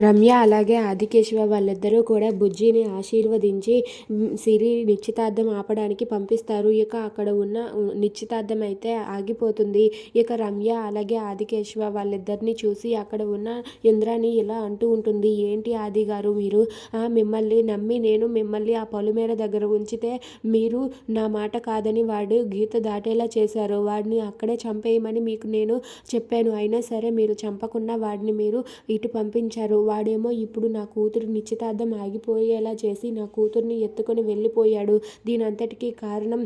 రమ్య అలాగే ఆదికేశవ వాళ్ళిద్దరూ కూడా బుజ్జిని ఆశీర్వదించి సిరి నిశ్చితార్థం ఆపడానికి పంపిస్తారు. ఇక అక్కడ ఉన్న నిశ్చితార్థం అయితే ఆగిపోతుంది. ఇక రమ్య అలాగే ఆదికేశవ వాళ్ళిద్దరిని చూసి అక్కడ ఉన్న ఇంద్రాని ఇలా అంటూ ఉంటుంది. ఏంటి ఆది గారు మీరు? ఆ, మిమ్మల్ని నమ్మి నేను మిమ్మల్ని ఆ పొలిమేర దగ్గర ఉంచితే మీరు నా మాట కాదని వాడు గీత దాటేలా చేశారు. వాడిని అక్కడే చంపేయమని మీకు నేను చెప్పాను. అయినా సరే మీరు చంపకుండా వాడిని మీరు ఇటు పంపించారు. వాడేమో ఇప్పుడు నా కూతురు నిశ్చితార్థం ఆగిపోయేలా చేసి నా కూతుర్ని ఎత్తుకొని వెళ్ళిపోయాడు. దీని అంతటికీ కారణం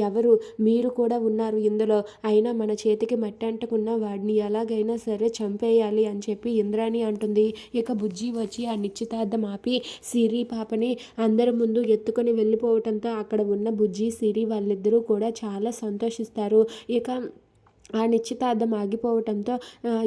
ఎవరు? మీరు కూడా ఉన్నారు ఇందులో. అయినా మన చేతికి మట్టి అంటకున్న వాడిని ఎలాగైనా సరే చంపేయాలి అని చెప్పి ఇంద్రాణి అంటుంది. ఇక బుజ్జి వచ్చి ఆ నిశ్చితార్థం ఆపి సిరి పాపని అందరి ముందు ఎత్తుకొని వెళ్ళిపోవటంతో అక్కడ ఉన్న బుజ్జి సిరి వాళ్ళిద్దరూ కూడా చాలా సంతోషిస్తారు. ఇక ఆ నిశ్చితార్థం ఆగిపోవటంతో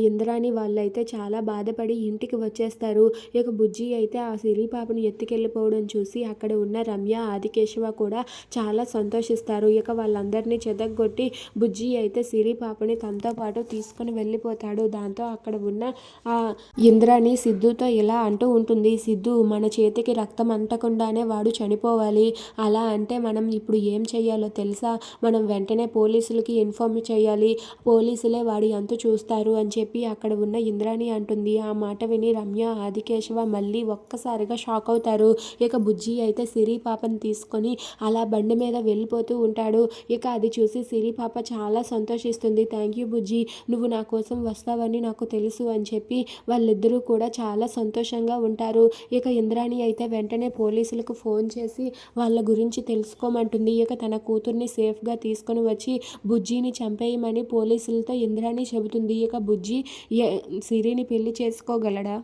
ఇంద్రాణి వాళ్ళైతే చాలా బాధపడి ఇంటికి వచ్చేస్తారు. ఇక బుజ్జి అయితే ఆ సిరి పాపను ఎత్తుకెళ్ళిపోవడం చూసి అక్కడ ఉన్న రమ్య ఆదికేశవ కూడా చాలా సంతోషిస్తారు. ఇక వాళ్ళందరినీ చెదగొట్టి బుజ్జి అయితే సిరి పాపని తనతో పాటు తీసుకొని వెళ్ళిపోతాడు. దాంతో అక్కడ ఉన్న ఆ ఇంద్రాణి సిద్ధుతో ఇలా అంటూ ఉంటుంది. సిద్ధు మన చేతికి రక్తం అంటకుండానే వాడు చనిపోవాలి. అలా అంటే మనం ఇప్పుడు ఏం చేయాలో తెలుసా? మనం వెంటనే పోలీసులకి ఇన్ఫార్మ్ చేయాలి. పోలీసులే వాడి అంతు చూస్తారు అని చెప్పి అక్కడ ఉన్న ఇంద్రాణి అంటుంది. ఆ మాట విని రమ్య ఆదికేశవ మళ్ళీ ఒక్కసారిగా షాక్ అవుతారు. ఇక బుజ్జి అయితే సిరి పాపని తీసుకొని అలా బండి మీద వెళ్ళిపోతూ ఉంటాడు. ఇక అది చూసి సిరి పాప చాలా సంతోషిస్తుంది. థ్యాంక్ యూ బుజ్జి నువ్వు నా కోసం వస్తావని నాకు తెలుసు అని చెప్పి వాళ్ళిద్దరూ కూడా చాలా సంతోషంగా ఉంటారు. ఇక ఇంద్రాణి అయితే వెంటనే పోలీసులకు ఫోన్ చేసి వాళ్ళ గురించి తెలుసుకోమంటుంది. ఇక తన కూతుర్ని సేఫ్గా తీసుకొని వచ్చి బుజ్జిని చంపేయమని పో పోలీసులతో ఇంద్రాణి చెబుతుంది. ఇక బుజ్జి సిరిని పెళ్ళి చేసుకోగలడా?